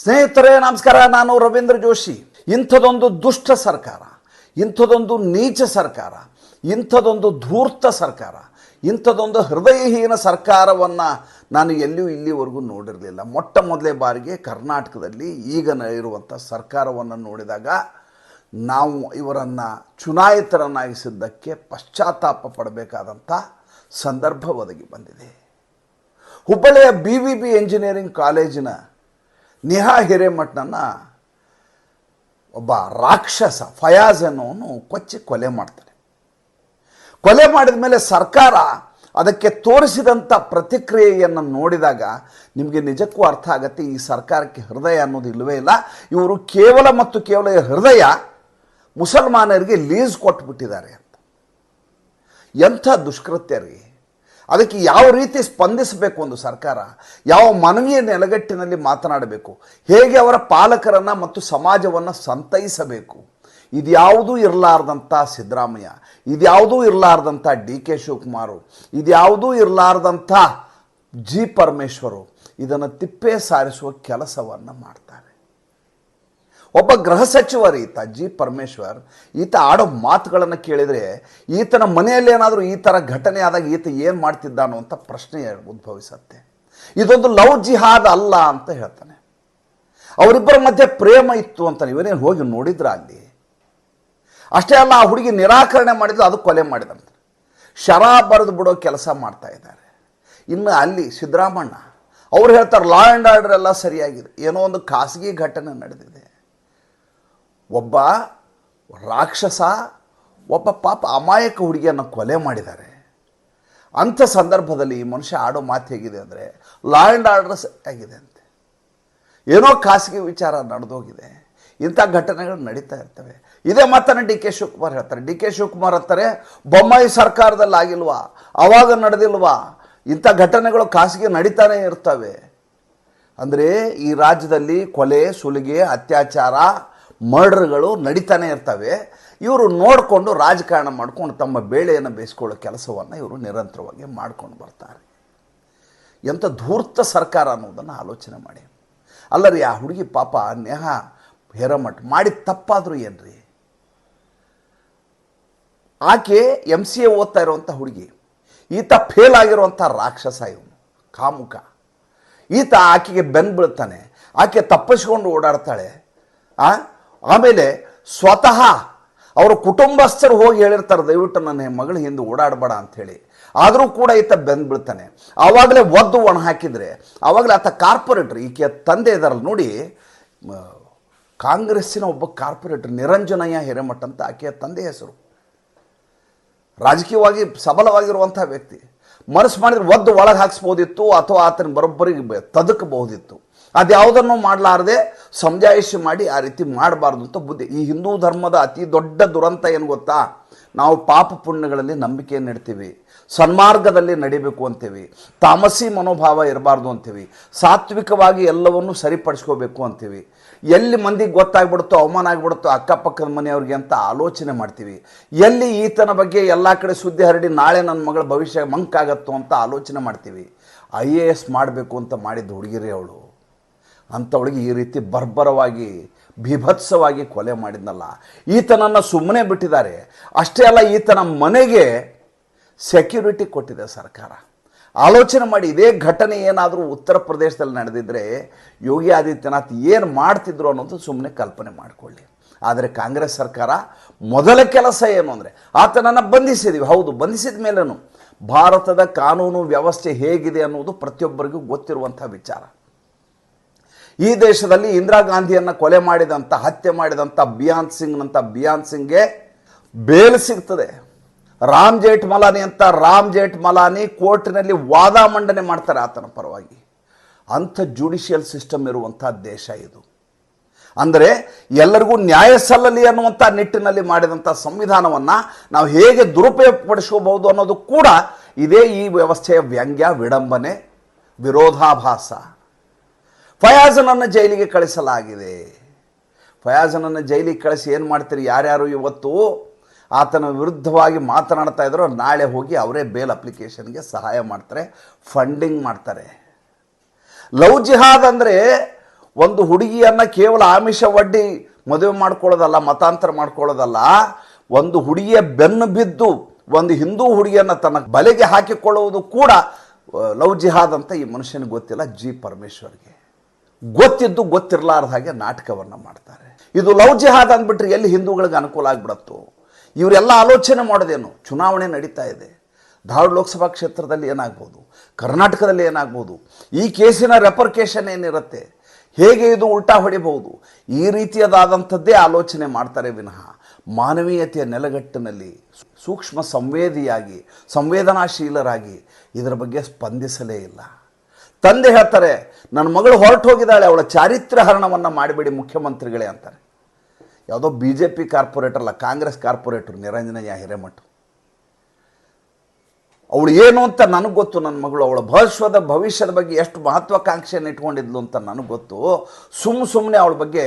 ಸ್ನೇಹಿತರೇ, ನಮಸ್ಕಾರ. ನಾನು ರವೀಂದ್ರ ಜೋಶಿ. ಇಂಥದೊಂದು ದುಷ್ಟ ಸರ್ಕಾರ, ಇಂಥದೊಂದು ನೀಚ ಸರ್ಕಾರ, ಇಂಥದೊಂದು ಧೂರ್ತ ಸರ್ಕಾರ, ಇಂಥದೊಂದು ಹೃದಯಹೀನ ಸರ್ಕಾರವನ್ನು ನಾನು ಎಲ್ಲಿಯೂ ಇಲ್ಲಿವರೆಗೂ ನೋಡಿರಲಿಲ್ಲ. ಮೊಟ್ಟ ಮೊದಲೇ ಬಾರಿಗೆ ಕರ್ನಾಟಕದಲ್ಲಿ ಈಗ ಇರುವಂಥ ಸರ್ಕಾರವನ್ನು ನೋಡಿದಾಗ ನಾವು ಇವರನ್ನು ಚುನಾಯಿತರನ್ನಾಗಿಸಿದ್ದಕ್ಕೆ ಪಶ್ಚಾತ್ತಾಪ ಪಡಬೇಕಾದಂಥ ಸಂದರ್ಭ ಒದಗಿ ಬಂದಿದೆ. ಹುಬ್ಬಳ್ಳಿಯ ಬಿ ವಿ ಬಿ ಎಂಜಿನಿಯರಿಂಗ್ ಕಾಲೇಜಿನ ನೇಹಾ ಹಿರೇಮಠನ ಒಬ್ಬ ರಾಕ್ಷಸ ಫಯಾಜ್ ಅನ್ನೋನು ಕೊಚ್ಚಿ ಕೊಲೆ ಮಾಡ್ತಾನೆ ಕೊಲೆ ಮಾಡಿದ ಮೇಲೆ ಸರ್ಕಾರ ಅದಕ್ಕೆ ತೋರಿಸಿದಂಥ ಪ್ರತಿಕ್ರಿಯೆಯನ್ನು ನೋಡಿದಾಗ ನಿಮಗೆ ನಿಜಕ್ಕೂ ಅರ್ಥ ಆಗುತ್ತೆ, ಈ ಸರ್ಕಾರಕ್ಕೆ ಹೃದಯ ಅನ್ನೋದು ಇಲ್ಲವೇ ಇಲ್ಲ. ಇವರು ಕೇವಲ ಮತ್ತು ಕೇವಲ ಹೃದಯ ಮುಸಲ್ಮಾನರಿಗೆ ಲೀಸ್ ಕೊಟ್ಬಿಟ್ಟಿದ್ದಾರೆ ಅಂತ. ಎಂಥ ದುಷ್ಕೃತ್ಯ ರೀ. ಅದಕ್ಕೆ ಯಾವ ರೀತಿ ಸ್ಪಂದಿಸಬೇಕು ಒಂದು ಸರ್ಕಾರ? ಯಾವ ಮನವಿಯ ನೆಲಗಟ್ಟಿನಲ್ಲಿ ಮಾತನಾಡಬೇಕು? ಹೇಗೆ ಅವರ ಪಾಲಕರನ್ನು ಮತ್ತು ಸಮಾಜವನ್ನು ಸಂತೈಸಬೇಕು? ಇದ್ಯಾವುದೂ ಇರಲಾರ್ದಂಥ ಸಿದ್ದರಾಮಯ್ಯ, ಇದ್ಯಾವುದೂ ಇರಲಾರ್ದಂಥ ಡಿ ಕೆ ಶಿವಕುಮಾರು, ಇದ್ಯಾವುದೂ ಇರಲಾರ್ದಂಥ ಜಿ. ಪರಮೇಶ್ವರು ಇದನ್ನು ತಿಪ್ಪೆ ಸಾರಿಸುವ ಕೆಲಸವನ್ನು ಮಾಡ್ತಾರೆ. ಒಬ್ಬ ಗೃಹ ಸಚಿವರು ಈತ, ಜಿ ಪರಮೇಶ್ವರ್, ಈತ ಆಡೋ ಮಾತುಗಳನ್ನು ಕೇಳಿದರೆ ಈತನ ಮನೆಯಲ್ಲಿ ಏನಾದರೂ ಈ ಥರ ಘಟನೆ ಆದಾಗ ಈತ ಏನು ಮಾಡ್ತಿದ್ದ ಅಂತ ಪ್ರಶ್ನೆ ಉದ್ಭವಿಸತ್ತೆ. ಇದೊಂದು ಲವ್ ಜಿಹಾದ್ ಅಲ್ಲ ಅಂತ ಹೇಳ್ತಾನೆ. ಅವರಿಬ್ಬರ ಮಧ್ಯೆ ಪ್ರೇಮ ಇತ್ತು ಅಂತ ಇವರೇನು ಹೋಗಿ ನೋಡಿದ್ರ ಅಲ್ಲಿ? ಅಷ್ಟೇ ಅಲ್ಲ, ಆ ಹುಡುಗಿ ನಿರಾಕರಣೆ ಮಾಡಿದ್ರು ಅದು ಕೊಲೆ ಮಾಡಿದಂತೆ. ಶರ ಬರೆದು ಬಿಡೋ ಕೆಲಸ ಮಾಡ್ತಾ ಇದ್ದಾರೆ. ಇನ್ನು ಅಲ್ಲಿ ಸಿದ್ದರಾಮಣ್ಣ, ಅವ್ರು ಹೇಳ್ತಾರೆ ಲಾ ಆ್ಯಂಡ್ ಆರ್ಡರ್ ಎಲ್ಲ ಸರಿಯಾಗಿದೆ. ಏನೋ ಒಂದು ಖಾಸಗಿ ಘಟನೆ ನಡೆದಿದೆ. ಒಬ್ಬ ರಾಕ್ಷಸ, ಒಬ್ಬ ಪಾಪ ಅಮಾಯಕ ಹುಡುಗಿಯನ್ನು ಕೊಲೆ ಮಾಡಿದ್ದಾರೆ. ಅಂಥ ಸಂದರ್ಭದಲ್ಲಿ ಈ ಮನುಷ್ಯ ಆಡೋ ಮಾತು ಹೇಗಿದೆ ಅಂದರೆ ಲಾ ಆ್ಯಂಡ್ ಆರ್ಡರ್ ಆಗಿದೆ ಅಂತೆ. ಏನೋ ಖಾಸಗಿ ವಿಚಾರ ನಡೆದೋಗಿದೆ. ಇಂಥ ಘಟನೆಗಳು ನಡೀತಾ ಇರ್ತವೆ. ಇದೇ ಮಾತನ್ನು ಡಿ ಕೆ ಶಿವಕುಮಾರ್ ಹೇಳ್ತಾರೆ. ಡಿ ಕೆ ಶಿವಕುಮಾರ್ ಅಂತಾರೆ, ಬೊಮ್ಮಾಯಿ ಸರ್ಕಾರದಲ್ಲಿ ಆಗಿಲ್ವಾ ಅವಾಗ ನಡೆದಿಲ್ವಾ? ಇಂಥ ಘಟನೆಗಳು ಖಾಸಗಿ ನಡೀತಾನೆ ಇರ್ತವೆ. ಅಂದರೆ ಈ ರಾಜ್ಯದಲ್ಲಿ ಕೊಲೆ, ಸುಲಿಗೆ, ಅತ್ಯಾಚಾರ ಮರ್ಡರ್ಗಳು ನಡೀತಾನೆ ಇರ್ತವೆ. ಇವರು ನೋಡಿಕೊಂಡು ರಾಜಕಾರಣ ಮಾಡ್ಕೊಂಡು ತಮ್ಮ ಬೇಳೆಯನ್ನು ಬೇಯಿಸ್ಕೊಳ್ಳೋ ಕೆಲಸವನ್ನು ಇವರು ನಿರಂತರವಾಗಿ ಮಾಡ್ಕೊಂಡು ಬರ್ತಾರೆ. ಎಂಥ ಧೂರ್ತ ಸರ್ಕಾರ ಅನ್ನೋದನ್ನು ಆಲೋಚನೆ ಮಾಡಿ. ಅಲ್ಲರಿ, ಆ ಹುಡುಗಿ ಪಾಪ ನೇಹ ಹೇರಮಠ್ ಮಾಡಿದ ತಪ್ಪಾದರೂ ಏನ್ರಿ? ಆಕೆ ಎಂ ಸಿ ಎ ಓದ್ತಾ ಇರುವಂಥ ಹುಡುಗಿ, ಈತ ಫೇಲ್ ಆಗಿರುವಂಥ ರಾಕ್ಷಸ ಇವನು, ಕಾಮುಕ. ಈತ ಆಕೆಗೆ ಬೆನ್ನು ಬೀಳ್ತಾನೆ, ಆಕೆ ತಪ್ಪಿಸ್ಕೊಂಡು ಓಡಾಡ್ತಾಳೆ, ಆ? ಆಮೇಲೆ ಸ್ವತಃ ಅವರ ಕುಟುಂಬಸ್ಥರು ಹೋಗಿ ಹೇಳಿರ್ತಾರೆ, ದಯವಿಟ್ಟು ನನ್ನ ಮಗಳ ಹಿಂದೆ ಓಡಾಡಬೇಡ ಅಂಥೇಳಿ ಆದರೂ ಕೂಡ ಈತ ಬೆಂದು ಬೀಳ್ತಾನೆ ಆವಾಗಲೇ ಒದ್ದು ಒಣ ಹಾಕಿದರೆ, ಆವಾಗಲೇ ಆತ ಕಾರ್ಪೊರೇಟ್ರ್, ಈಕೆಯ ತಂದೆ ಇದಾರಲ್ಲ, ನೋಡಿ ಕಾಂಗ್ರೆಸ್ಸಿನ ಒಬ್ಬ ಕಾರ್ಪೊರೇಟರ್, ನಿರಂಜನಯ್ಯ ಹಿರೇಮಠ ಅಂತ ಆಕೆಯ ತಂದೆ ಹೆಸರು. ರಾಜಕೀಯವಾಗಿ ಸಬಲವಾಗಿರುವಂಥ ವ್ಯಕ್ತಿ. ಮನಸ್ಸು ಮಾಡಿದ್ರೆ ಒದ್ದು ಒಳಗೆ ಹಾಕ್ಸ್ಬೋದಿತ್ತು, ಅಥವಾ ಆತನ ಬರೋಬ್ಬರಿಗೆ ತದಕಬಹುದಿತ್ತು. ಅದ್ಯಾವುದನ್ನು ಮಾಡಲಾರದೆ ಸಮಜಾಯಿಷಿ ಮಾಡಿ ಆ ರೀತಿ ಮಾಡಬಾರ್ದು ಅಂತ ಬುದ್ಧಿ. ಈ ಹಿಂದೂ ಧರ್ಮದ ಅತಿ ದೊಡ್ಡ ದುರಂತ ಏನು ಗೊತ್ತಾ? ನಾವು ಪಾಪ ಪುಣ್ಯಗಳಲ್ಲಿ ನಂಬಿಕೆಯನ್ನು ಇಡ್ತೀವಿ. ಸನ್ಮಾರ್ಗದಲ್ಲಿ ನಡಿಬೇಕು ಅಂತೀವಿ. ತಾಮಸಿ ಮನೋಭಾವ ಇರಬಾರ್ದು ಅಂತೀವಿ. ಸಾತ್ವಿಕವಾಗಿ ಎಲ್ಲವನ್ನು ಸರಿಪಡಿಸ್ಕೋಬೇಕು ಅಂತೀವಿ. ಎಲ್ಲಿ ಮಂದಿಗೆ ಗೊತ್ತಾಗ್ಬಿಡುತ್ತೋ, ಅವಮಾನ ಆಗಿಬಿಡುತ್ತೋ, ಅಕ್ಕಪಕ್ಕದ ಮನೆಯವ್ರಿಗೆ ಅಂತ ಆಲೋಚನೆ ಮಾಡ್ತೀವಿ. ಎಲ್ಲಿ ಈತನ ಬಗ್ಗೆ ಎಲ್ಲ ಕಡೆ ಸುದ್ದಿ ಹರಡಿ ನಾಳೆ ನನ್ನ ಮಗಳ ಭವಿಷ್ಯ ಮಂಕಾಗತ್ತೋ ಅಂತ ಆಲೋಚನೆ ಮಾಡ್ತೀವಿ. ಐ ಎ ಎಸ್ ಮಾಡಬೇಕು ಅಂತ ಮಾಡಿದ್ದು ಹುಡುಗಿರಿ ಅವಳು. ಅಂಥವಳಿಗೆ ಈ ರೀತಿ ಬರ್ಬರವಾಗಿ ಬೀಭತ್ಸವಾಗಿ ಕೊಲೆ ಮಾಡಿದ್ನಲ್ಲ. ಈತನನ್ನು ಸುಮ್ಮನೆ ಬಿಟ್ಟಿದ್ದಾರೆ. ಅಷ್ಟೇ ಅಲ್ಲ, ಈತನ ಮನೆಗೆ ಸೆಕ್ಯೂರಿಟಿ ಕೊಟ್ಟಿದೆ ಸರ್ಕಾರ. ಆಲೋಚನೆ ಮಾಡಿ, ಇದೇ ಘಟನೆ ಏನಾದರೂ ಉತ್ತರ ಪ್ರದೇಶದಲ್ಲಿ ನಡೆದಿದ್ದರೆ ಯೋಗಿ ಆದಿತ್ಯನಾಥ್ ಏನು ಮಾಡ್ತಿದ್ರು ಅನ್ನೋದು ಸುಮ್ಮನೆ ಕಲ್ಪನೆ ಮಾಡಿಕೊಳ್ಳಿ. ಆದರೆ ಕಾಂಗ್ರೆಸ್ ಸರ್ಕಾರ ಮೊದಲ ಕೆಲಸ ಏನು ಅಂದರೆ, ಆತನನ್ನು ಬಂಧಿಸಿದೀವಿ. ಹೌದು, ಬಂಧಿಸಿದ ಮೇಲೇನು ಭಾರತದ ಕಾನೂನು ವ್ಯವಸ್ಥೆ ಹೇಗಿದೆ ಅನ್ನೋದು ಪ್ರತಿಯೊಬ್ಬರಿಗೂ ಗೊತ್ತಿರುವಂಥ ವಿಚಾರ. ಈ ದೇಶದಲ್ಲಿ ಇಂದಿರಾ ಗಾಂಧಿಯನ್ನು ಕೊಲೆ ಮಾಡಿದಂಥ ಹತ್ಯೆ ಮಾಡಿದಂಥ ಬಿಯಾನ್ ಸಿಂಗ್ನಂಥ ಬಿಯಾನ್ ಸಿಂಗ್ಗೆ ಬೇಲ್ ಸಿಗ್ತದೆ. ರಾಮ್ ಜೇಠ್ ಮಲಾನಿ ಅಂತ ರಾಮ್ ಜೇಠ್ ಮಲಾನಿ ಕೋರ್ಟಿನಲ್ಲಿ ವಾದ ಮಂಡನೆ ಮಾಡ್ತಾರೆ ಆತನ ಪರವಾಗಿ. ಅಂಥ ಜುಡಿಷಿಯಲ್ ಸಿಸ್ಟಮ್ ಇರುವಂಥ ದೇಶ ಇದು. ಅಂದರೆ ಎಲ್ಲರಿಗೂ ನ್ಯಾಯ ಸಲ್ಲಲಿ ಅನ್ನುವಂಥ ನಿಟ್ಟಿನಲ್ಲಿ ಮಾಡಿದಂಥ ಸಂವಿಧಾನವನ್ನು ನಾವು ಹೇಗೆ ದುರುಪಯೋಗಪಡಿಸ್ಕೋಬಹುದು ಅನ್ನೋದು ಕೂಡ ಇದೇ ಈ ವ್ಯವಸ್ಥೆಯ ವ್ಯಂಗ್ಯ, ವಿಡಂಬನೆ, ವಿರೋಧಾಭಾಸ. ಫಯಾಜನನ್ನು ಜೈಲಿಗೆ ಕಳಿಸಲಾಗಿದೆ. ಫಯಾಜನನ್ನು ಜೈಲಿಗೆ ಕಳಿಸಿ ಏನು ಮಾಡ್ತೀರಿ? ಯಾರ್ಯಾರು ಇವತ್ತು ಆತನ ವಿರುದ್ಧವಾಗಿ ಮಾತನಾಡ್ತಾ ಇದ್ರೋ ನಾಳೆ ಹೋಗಿ ಅವರೇ ಬೇಲ್ ಅಪ್ಲಿಕೇಶನ್ಗೆ ಸಹಾಯ ಮಾಡ್ತಾರೆ, ಫಂಡಿಂಗ್ ಮಾಡ್ತಾರೆ. ಲವ್ ಜಿಹಾದ್ ಅಂದರೆ ಒಂದು ಹುಡುಗಿಯನ್ನು ಕೇವಲ ಆಮಿಷ ಒಡ್ಡಿ ಮದುವೆ ಮಾಡ್ಕೊಳ್ಳೋದಲ್ಲ, ಮತಾಂತರ ಮಾಡ್ಕೊಳ್ಳೋದಲ್ಲ, ಒಂದು ಹುಡುಗಿಯ ಬೆನ್ನು ಬಿದ್ದು ಒಂದು ಹಿಂದೂ ಹುಡುಗಿಯನ್ನ ತನ್ನ ಬಲೆಗೆ ಹಾಕಿಕೊಳ್ಳುವುದು ಕೂಡ, ಲವ್ ಜಿಹಾದ್ ಅಂತ ಈ ಮನುಷ್ಯನಿಗೆ ಗೊತ್ತಿಲ್ಲ, ಜಿ ಪರಮೇಶ್ವರ್ಗೆ. ಗೊತ್ತಿದ್ದು ಗೊತ್ತಿರಲಾರ್ದ ಹಾಗೆ ನಾಟಕವನ್ನು ಮಾಡ್ತಾರೆ. ಇದು ಲವ್ ಜಿಹಾದ್ ಅಂದ್ಬಿಟ್ರೆ ಎಲ್ಲಿ ಹಿಂದೂಗಳಿಗೆ ಅನುಕೂಲ ಆಗ್ಬಿಡತ್ತು? ಇವರೆಲ್ಲ ಆಲೋಚನೆ ಮಾಡೋದೇನು? ಚುನಾವಣೆ ನಡೀತಾ ಇದೆ. ಧಾರವಾಡ ಲೋಕಸಭಾ ಕ್ಷೇತ್ರದಲ್ಲಿ ಏನಾಗ್ಬೋದು? ಕರ್ನಾಟಕದಲ್ಲಿ ಏನಾಗ್ಬೋದು? ಈ ಕೇಸಿನ ರೆಪರ್ಕೇಶನ್ ಏನಿರುತ್ತೆ? ಹೇಗೆ ಇದು ಉಲ್ಟಾ ಹೊಡಿಬಹುದು? ಈ ರೀತಿಯದಾದಂಥದ್ದೇ ಆಲೋಚನೆ ಮಾಡ್ತಾರೆ ವಿನಃ. ಮಾನವೀಯತೆಯ ನೆಲಗಟ್ಟಿನಲ್ಲಿ ಸೂಕ್ಷ್ಮ ಸಂವೇದಿಯಾಗಿ, ಸಂವೇದನಾಶೀಲರಾಗಿ ಇದರ ಬಗ್ಗೆ ಸ್ಪಂದಿಸಲೇ ಇಲ್ಲ. ತಂದೆ ಹೇಳ್ತಾರೆ, ನನ್ನ ಮಗಳು ಹೊರಟು ಹೋಗಿದ್ದಾಳೆ, ಅವಳ ಚಾರಿತ್ರ ಹರಣವನ್ನು ಮಾಡಿಬಿಡಿ ಮುಖ್ಯಮಂತ್ರಿಗಳೇ ಅಂತಾರೆ. ಯಾವುದೋ ಬಿ ಜೆ ಪಿ ಕಾರ್ಪೊರೇಟರ್ ಅಲ್ಲ, ಕಾಂಗ್ರೆಸ್ ಕಾರ್ಪೊರೇಟರ್, ನಿರಂಜನಯ್ಯ ಹಿರೇಮಠ. ಅವಳು ಏನು ಅಂತ ನನಗೆ ಗೊತ್ತು, ನನ್ನ ಮಗಳು ಅವಳ ಭವಿಷ್ಯದ ಭವಿಷ್ಯದ ಬಗ್ಗೆ ಎಷ್ಟು ಮಹತ್ವಾಕಾಂಕ್ಷೆಯನ್ನು ಇಟ್ಕೊಂಡಿದ್ಲು ಅಂತ ನನಗೆ ಗೊತ್ತು. ಸುಮ್ಮ ಸುಮ್ಮನೆ ಅವಳ ಬಗ್ಗೆ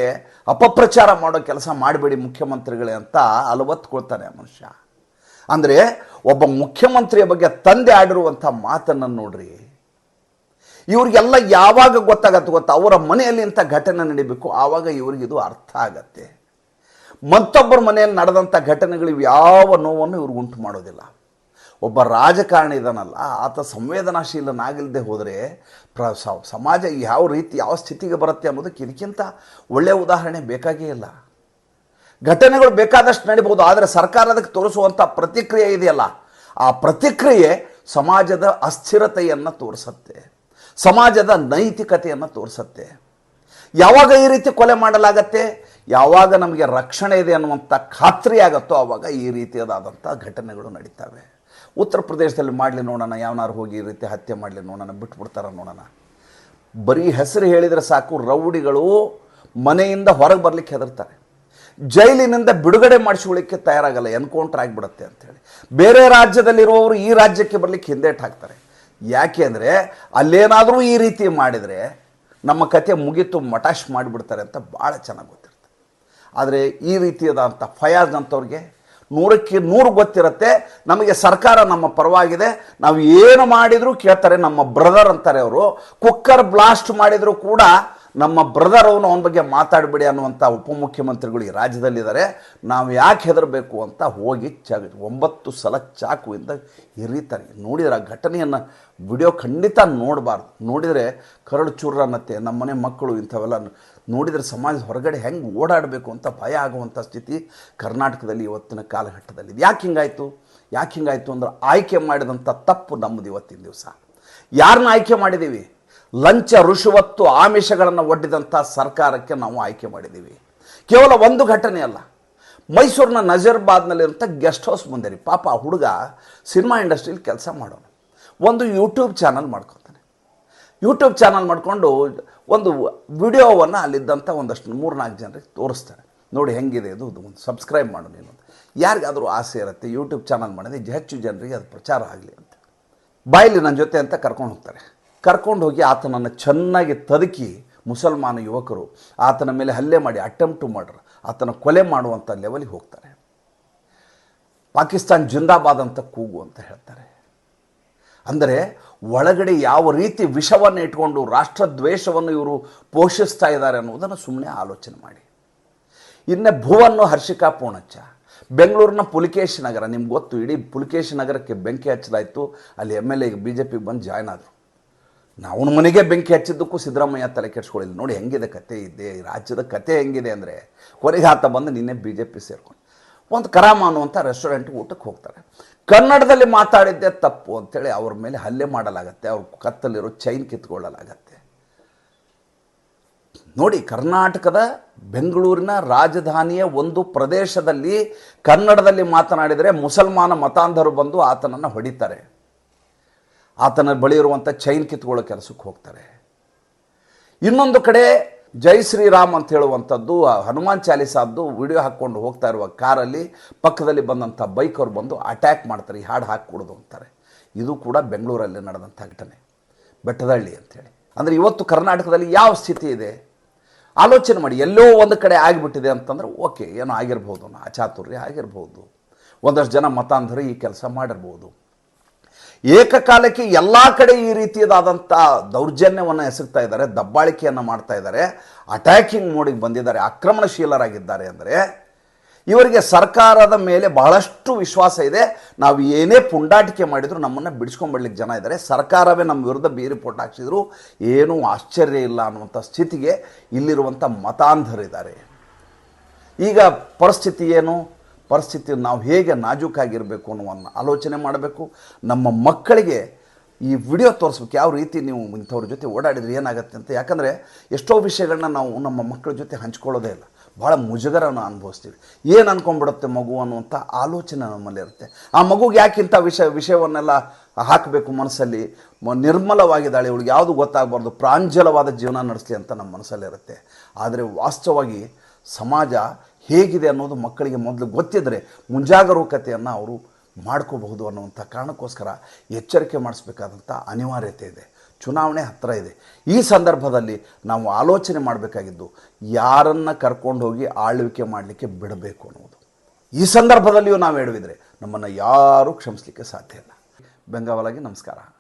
ಅಪಪ್ರಚಾರ ಮಾಡೋ ಕೆಲಸ ಮಾಡಬೇಡಿ ಮುಖ್ಯಮಂತ್ರಿಗಳೇ ಅಂತ ಅಲವತ್ಕೊಳ್ತಾನೆ ಮನುಷ್ಯ. ಅಂದರೆ, ಒಬ್ಬ ಮುಖ್ಯಮಂತ್ರಿಯ ಬಗ್ಗೆ ತಂದೆ ಆಡಿರುವಂಥ ಮಾತನ್ನು ನೋಡ್ರಿ. ಇವ್ರಿಗೆಲ್ಲ ಯಾವಾಗ ಗೊತ್ತಾಗತ್ತೆ ಗೊತ್ತಾ? ಅವರ ಮನೆಯಲ್ಲಿ ಇಂಥ ಘಟನೆ ನಡಿಬೇಕು. ಆವಾಗ ಇವ್ರಿಗಿದು ಅರ್ಥ ಆಗತ್ತೆ. ಮತ್ತೊಬ್ಬರ ಮನೆಯಲ್ಲಿ ನಡೆದಂಥ ಘಟನೆಗಳು ಯಾವ ನೋವನ್ನು ಇವ್ರಿಗೆ ಉಂಟು ಮಾಡೋದಿಲ್ಲ. ಒಬ್ಬ ರಾಜಕಾರಣಿ ಇದನ್ನಲ್ಲ ಆತ ಸಂವೇದನಾಶೀಲನಾಗಿಲ್ಲದೆ ಹೋದರೆ ಪ್ರ ಸಮಾಜ ಯಾವ ರೀತಿ, ಯಾವ ಸ್ಥಿತಿಗೆ ಬರುತ್ತೆ ಅನ್ನೋದಕ್ಕೆ ಇದಕ್ಕಿಂತ ಒಳ್ಳೆಯ ಉದಾಹರಣೆ ಬೇಕಾಗೇ ಇಲ್ಲ. ಘಟನೆಗಳು ಬೇಕಾದಷ್ಟು ನಡಿಬೋದು ಆದರೆ ಸರ್ಕಾರ ಅದಕ್ಕೆ ತೋರಿಸುವಂಥ ಪ್ರತಿಕ್ರಿಯೆ ಇದೆಯಲ್ಲ. ಆ ಪ್ರತಿಕ್ರಿಯೆ ಸಮಾಜದ ಅಸ್ಥಿರತೆಯನ್ನು ತೋರಿಸುತ್ತೆ. ಸಮಾಜದ ನೈತಿಕತೆಯನ್ನು ತೋರಿಸುತ್ತೆ. ಯಾವಾಗ ಈ ರೀತಿ ಕೊಲೆ ಮಾಡಲಾಗತ್ತೆ? ಯಾವಾಗ ನಮಗೆ ರಕ್ಷಣೆ ಇದೆ ಅನ್ನುವಂಥ ಖಾತ್ರಿ ಆಗುತ್ತೋ ಆವಾಗ ಈ ರೀತಿಯಾದಂಥ ಘಟನೆಗಳು ನಡೀತವೆ. ಉತ್ತರ ಪ್ರದೇಶದಲ್ಲಿ ಮಾಡಲಿ ನೋಡೋಣ ಯಾವನಾರು ಹೋಗಿ ಈ ರೀತಿ ಹತ್ಯೆ ಮಾಡಲಿ ನೋಡೋಣ, ಬಿಟ್ಬಿಡ್ತಾರ ನೋಡೋಣ. ಬರೀ ಹೆಸರು ಹೇಳಿದರೆ ಸಾಕು, ರೌಡಿಗಳು ಮನೆಯಿಂದ ಹೊರಗೆ ಬರಲಿಕ್ಕೆ ಹೆದರ್ತಾರೆ. ಜೈಲಿನಿಂದ ಬಿಡುಗಡೆ ಮಾಡಿಸ್ಕೊಳ್ಳಿಕ್ಕೆ ತಯಾರಾಗಲ್ಲ, ಎನ್ಕೌಂಟರ್ ಆಗಿಬಿಡುತ್ತೆ ಅಂತೇಳಿ ಬೇರೆ ರಾಜ್ಯದಲ್ಲಿರುವವರು ಈ ರಾಜ್ಯಕ್ಕೆ ಬರಲಿಕ್ಕೆ ಹಿಂದೇಟ್ ಹಾಕ್ತಾರೆ. ಯಾಕೆ ಅಂದರೆ ಅಲ್ಲೇನಾದರೂ ಈ ರೀತಿ ಮಾಡಿದರೆ ನಮ್ಮ ಕತೆ ಮುಗಿತು, ಮಟಾಶ್ ಮಾಡಿಬಿಡ್ತಾರೆ ಅಂತ ಭಾಳ ಚೆನ್ನಾಗಿ ಗೊತ್ತಿರುತ್ತೆ. ಆದರೆ ಈ ರೀತಿಯಾದಂಥ ಫಯಾಜ್ ಅಂಥವ್ರಿಗೆ ನೂರಕ್ಕೆ ನೂರು ಗೊತ್ತಿರುತ್ತೆ. ನಮಗೆ ಸರ್ಕಾರ ನಮ್ಮ ಪರವಾಗಿದೆ. ನಾವು ಏನು ಮಾಡಿದರೂ ಕೇಳ್ತಾರೆ ನಮ್ಮ ಬ್ರದರ್ ಅಂತಾರೆ ಅವರು. ಕುಕ್ಕರ್ ಬ್ಲಾಸ್ಟ್ ಮಾಡಿದರೂ ಕೂಡ ನಮ್ಮ ಬ್ರದರ್ ಅವನು ಅವನ ಬಗ್ಗೆ ಮಾತಾಡಬೇಡಿ ಅನ್ನುವಂಥ ಉಪಮುಖ್ಯಮಂತ್ರಿಗಳು ಈ ರಾಜ್ಯದಲ್ಲಿದ್ದಾರೆ. ನಾವು ಯಾಕೆ ಹೆದರಬೇಕು ಅಂತ ಹೋಗಿ ಚ, ಒಂಬತ್ತು ಸಲ ಚಾಕುವಿಂದ ಹಿರಿತಾರೆ. ನೋಡಿದರೆ ಆ ಘಟನೆಯನ್ನು ವಿಡಿಯೋ ಖಂಡಿತ ನೋಡಬಾರ್ದು. ನೋಡಿದರೆ ಚೂರ ಅನ್ನತ್ತೆ ನಮ್ಮ ಮನೆ ಮಕ್ಕಳು ಇಂಥವೆಲ್ಲ ನೋಡಿದರೆ ಸಮಾಜದ ಹೊರಗಡೆ ಹೆಂಗೆ ಓಡಾಡಬೇಕು ಅಂತ ಭಯ ಆಗುವಂಥ ಸ್ಥಿತಿ ಕರ್ನಾಟಕದಲ್ಲಿ ಇವತ್ತಿನ ಕಾಲಘಟ್ಟದಲ್ಲಿ ಯಾಕೆ ಹಿಂಗಾಯಿತು? ಯಾಕೆ ಹಿಂಗಾಯಿತು ಅಂದ್ರೆ ಆಯ್ಕೆ ಮಾಡಿದಂಥ ತಪ್ಪು ನಮ್ಮದು ಇವತ್ತಿನ ದಿವಸ. ಯಾರನ್ನ ಆಯ್ಕೆ ಮಾಡಿದ್ದೀವಿ ಲಂಚ ರುಷುವತ್ತು ಆಮಿಷಗಳನ್ನು ಒಡ್ಡಿದಂಥ ಸರ್ಕಾರಕ್ಕೆ ನಾವು ಆಯ್ಕೆ ಮಾಡಿದ್ದೀವಿ ಕೇವಲ ಒಂದು ಘಟನೆ ಅಲ್ಲ. ಮೈಸೂರಿನ ನಜರ್ಬಾದ್ನಲ್ಲಿರುವಂಥ ಗೆಸ್ಟ್ ಹೌಸ್ ಮುಂದೆ ರೀ. ಪಾಪ ಆ ಹುಡುಗ ಸಿನಿಮಾ ಇಂಡಸ್ಟ್ರೀಲಿ ಕೆಲಸ ಮಾಡೋನು. ಒಂದು ಯೂಟ್ಯೂಬ್ ಚಾನಲ್ ಮಾಡ್ಕೊತಾನೆ. ಯೂಟ್ಯೂಬ್ ಚಾನಲ್ ಮಾಡಿಕೊಂಡು ಒಂದು ವಿಡಿಯೋವನ್ನು ಅಲ್ಲಿದ್ದಂಥ ಒಂದಷ್ಟು ಮೂರು ನಾಲ್ಕು ಜನರಿಗೆ ತೋರಿಸ್ತಾರೆ ನೋಡಿ ಹೆಂಗಿದೆ ಇದು ಒಂದು ಸಬ್ಸ್ಕ್ರೈಬ್ ಮಾಡು ನೀನು ಯಾರಿಗಾದರೂ ಆಸೆ ಇರುತ್ತೆ, ಯೂಟ್ಯೂಬ್ ಚಾನಲ್ ಮಾಡಿದ್ರೆ ಹೆಚ್ಚು ಜನರಿಗೆ ಅದು ಪ್ರಚಾರ ಆಗಲಿ ಅಂತ. ಬಾಯಲ್ಲಿ ನನ್ನ ಜೊತೆ ಅಂತ ಕರ್ಕೊಂಡು ಹೋಗ್ತಾರೆ. ಕರ್ಕೊಂಡು ಹೋಗಿ ಆತನನ್ನು ಚೆನ್ನಾಗಿ ತದುಕಿ ಮುಸಲ್ಮಾನ ಯುವಕರು ಆತನ ಮೇಲೆ ಹಲ್ಲೆ ಮಾಡಿ ಅಟೆಂಪ್ಟು ಮಾಡ್ರ. ಆತನ ಕೊಲೆ ಮಾಡುವಂಥ ಲೆವೆಲಿಗೆ ಹೋಗ್ತಾರೆ. ಪಾಕಿಸ್ತಾನ್ ಜಿಂದಾಬಾದ್ ಅಂತ ಕೂಗು ಅಂತ ಹೇಳ್ತಾರೆ. ಅಂದರೆ ಒಳಗಡೆ ಯಾವ ರೀತಿ ವಿಷವನ್ನು ಇಟ್ಕೊಂಡು ರಾಷ್ಟ್ರದ್ವೇಷವನ್ನು ಇವರು ಪೋಷಿಸ್ತಾ ಇದ್ದಾರೆ ಅನ್ನೋದನ್ನು ಸುಮ್ಮನೆ ಆಲೋಚನೆ ಮಾಡಿ. ಇನ್ನು ಭುವನ್ನು ಹರ್ಷಿಕಾ ಪೂಣಚ್ಚ. ಬೆಂಗಳೂರಿನ ಪುಲಿಕೇಶ್ ನಗರ, ನಿಮ್ಗೆ ಗೊತ್ತು, ಇಡೀ ಪುಲಿಕೇಶ್ ನಗರಕ್ಕೆ ಬೆಂಕಿ ಹಚ್ಚಲಾಯಿತು. ಅಲ್ಲಿ ಎಂ ಎಲ್ ಎಗೆ ಬಿ ಜೆ ಪಿಗೆ ಬಂದು ಜಾಯ್ನ್ ಆದರು. ಅವನ ಮನೆಗೆ ಬೆಂಕಿ ಹಚ್ಚಿದ್ದಕ್ಕೂ ಸಿದ್ದರಾಮಯ್ಯ ತಲೆ ಕೆಡಿಸ್ಕೊಳ್ಳಿಲ್ಲ ನೋಡಿ ಹೆಂಗಿದೆ ಕತೆ ಇದೆ ರಾಜ್ಯದ ಕತೆ ಹೆಂಗಿದೆ ಅಂದರೆ ಕೊನೆಗೆ ಆತ ಬಂದು ನಿನ್ನೆ ಬಿ ಜೆ ಪಿ ಸೇರ್ಕೊಂಡು. ಒಂದು ಕರಾಮ ಅನ್ನುವಂಥ ರೆಸ್ಟೋರೆಂಟ್ಗೆ ಊಟಕ್ಕೆ ಹೋಗ್ತಾರೆ. ಕನ್ನಡದಲ್ಲಿ ಮಾತಾಡಿದ್ದೆ ತಪ್ಪು ಅಂತೇಳಿ ಅವ್ರ ಮೇಲೆ ಹಲ್ಲೆ ಮಾಡಲಾಗತ್ತೆ, ಅವ್ರ ಕತ್ತಲ್ಲಿರೋ ಚೈನ್ ಕಿತ್ಕೊಳ್ಳಲಾಗತ್ತೆ. ನೋಡಿ ಕರ್ನಾಟಕದ ಬೆಂಗಳೂರಿನ ರಾಜಧಾನಿಯ ಒಂದು ಪ್ರದೇಶದಲ್ಲಿ ಕನ್ನಡದಲ್ಲಿ ಮಾತನಾಡಿದರೆ ಮುಸಲ್ಮಾನ ಮತಾಂಧರು ಬಂದು ಆತನನ್ನು ಹೊಡಿತಾರೆ. ಆತನ ಬಳಿ ಇರುವಂಥ ಚೈನ್ ಕಿತ್ಕೊಳ್ಳೋ ಕೆಲಸಕ್ಕೆ ಹೋಗ್ತಾರೆ. ಇನ್ನೊಂದು ಕಡೆ ಜೈ ಶ್ರೀರಾಮ್ ಅಂತ ಹೇಳುವಂಥದ್ದು ಹನುಮಾನ್ ಚಾಲಿಸಾದ್ದು ವಿಡಿಯೋ ಹಾಕ್ಕೊಂಡು ಹೋಗ್ತಾ ಇರುವ ಕಾರಲ್ಲಿ ಪಕ್ಕದಲ್ಲಿ ಬಂದಂಥ ಬೈಕವ್ರು ಬಂದು ಅಟ್ಯಾಕ್ ಮಾಡ್ತಾರೆ, ಈ ಹಾಡು ಹಾಕ್ಕೊಡೋದು ಅಂತಾರೆ. ಇದು ಕೂಡ ಬೆಂಗಳೂರಲ್ಲಿ ನಡೆದಂಥ ಘಟನೆ. ಬೆಟ್ಟದಹಳ್ಳಿ ಅಂಥೇಳಿ ಅಂದರೆ ಇವತ್ತು ಕರ್ನಾಟಕದಲ್ಲಿ ಯಾವ ಸ್ಥಿತಿ ಇದೆ? ಆಲೋಚನೆ ಮಾಡಿ, ಎಲ್ಲೋ ಒಂದು ಕಡೆ ಆಗಿಬಿಟ್ಟಿದೆ ಅಂತಂದ್ರೆ ಓಕೆ ಏನೋ ಆಗಿರ್ಬೋದು ಅಚಾತುರ್ಯ ಆಗಿರ್ಬೋದು. ಒಂದಷ್ಟು ಜನ ಮತಾಂಧರು ಈ ಕೆಲಸ ಮಾಡಿರ್ಬೋದು. ಏಕಕಾಲಕ್ಕೆ ಎಲ್ಲ ಕಡೆ ಈ ರೀತಿಯದಾದಂಥ ದೌರ್ಜನ್ಯವನ್ನು ಎಸಗ್ತಾ ಇದ್ದಾರೆ, ದಬ್ಬಾಳಿಕೆಯನ್ನು ಮಾಡ್ತಾ ಇದ್ದಾರೆ ಅಟ್ಯಾಕಿಂಗ್ ಮೋಡಿಗೆ ಬಂದಿದ್ದಾರೆ, ಆಕ್ರಮಣಶೀಲರಾಗಿದ್ದಾರೆ ಅಂದರೆ ಇವರಿಗೆ ಸರ್ಕಾರದ ಮೇಲೆ ಬಹಳಷ್ಟು ವಿಶ್ವಾಸ ಇದೆ. ನಾವು ಏನೇ ಪುಂಡಾಟಿಕೆ ಮಾಡಿದರೂ ನಮ್ಮನ್ನು ಬಿಡಿಸ್ಕೊಂಡ್ಬಿಡ್ಲಿಕ್ಕೆ ಜನ ಇದ್ದಾರೆ. ಸರ್ಕಾರವೇ ನಮ್ಮ ವಿರುದ್ಧ ಬಿ ರಿಪೋರ್ಟ್ ಹಾಕ್ಸಿದ್ರು. ಏನೂ ಆಶ್ಚರ್ಯ ಇಲ್ಲ ಅನ್ನುವಂಥ ಸ್ಥಿತಿಗೆ ಇಲ್ಲಿರುವಂಥ ಮತಾಂಧರಿದ್ದಾರೆ. ಈಗ ಪರಿಸ್ಥಿತಿ ಏನು? ಪರಿಸ್ಥಿತಿ ನಾವು ಹೇಗೆ ನಾಜೂಕಾಗಿರಬೇಕು ಅನ್ನುವನ್ನ ಆಲೋಚನೆ ಮಾಡಬೇಕು. ನಮ್ಮ ಮಕ್ಕಳಿಗೆ ಈ ವಿಡಿಯೋ ತೋರಿಸ್ಬೇಕು. ಯಾವ ರೀತಿ ನೀವು ಇಂಥವ್ರ ಜೊತೆ ಓಡಾಡಿದ್ರೆ ಏನಾಗುತ್ತೆ ಅಂತ. ಯಾಕಂದರೆ ಎಷ್ಟೋ ವಿಷಯಗಳನ್ನ ನಾವು ನಮ್ಮ ಮಕ್ಕಳ ಜೊತೆ ಹಂಚ್ಕೊಳ್ಳೋದೇ ಇಲ್ಲ. ಭಾಳ ಮುಜುಗರನ ಅನುಭವಿಸ್ತೀವಿ. ಏನು ಅನ್ಕೊಂಡ್ಬಿಡುತ್ತೆ ಮಗು ಅನ್ನುವಂಥ ಆಲೋಚನೆ ನಮ್ಮಲ್ಲಿ ಇರುತ್ತೆ. ಆ ಮಗುಗೆ ಯಾಕೆ ಇಂಥ ವಿಷಯ ವಿಷಯವನ್ನೆಲ್ಲ ಹಾಕಬೇಕು ಮನಸ್ಸಲ್ಲಿ? ನಿರ್ಮಲವಾಗಿದ್ದಾಳೆ ಇವಳಿಗೆ ಯಾವುದು ಗೊತ್ತಾಗಬಾರ್ದು. ಪ್ರಾಂಜಲವಾದ ಜೀವನ ನಡೆಸಲಿ ಅಂತ ನಮ್ಮ ಮನಸ್ಸಲ್ಲಿರುತ್ತೆ ಆದರೆ ವಾಸ್ತವವಾಗಿ ಸಮಾಜ ಹೇಗಿದೆ ಅನ್ನೋದು ಮಕ್ಕಳಿಗೆ ಮೊದಲು ಗೊತ್ತಿದ್ದರೆ ಮುಂಜಾಗರೂಕತೆಯನ್ನು ಅವರು ಮಾಡ್ಕೋಬಹುದು ಅನ್ನುವಂಥ ಕಾರಣಕ್ಕೋಸ್ಕರ ಎಚ್ಚರಿಕೆ ಮಾಡಿಸ್ಬೇಕಾದಂಥ ಅನಿವಾರ್ಯತೆ ಇದೆ. ಚುನಾವಣೆ ಹತ್ತಿರ ಇದೆ. ಈ ಸಂದರ್ಭದಲ್ಲಿ ನಾವು ಆಲೋಚನೆ ಮಾಡಬೇಕಾಗಿದ್ದು ಯಾರನ್ನು ಕರ್ಕೊಂಡು ಹೋಗಿ ಆಳ್ವಿಕೆ ಮಾಡಲಿಕ್ಕೆ ಬಿಡಬೇಕು ಅನ್ನೋದು ಈ ಸಂದರ್ಭದಲ್ಲಿಯೂ ನಾವು ಹೇಳುವಿದ್ರೆ ನಮ್ಮನ್ನು ಯಾರೂ ಕ್ಷಮಿಸಲಿಕ್ಕೆ ಸಾಧ್ಯ ಇಲ್ಲ. ಬೆಂಗಾವಲಾಗಿ ನಮಸ್ಕಾರ.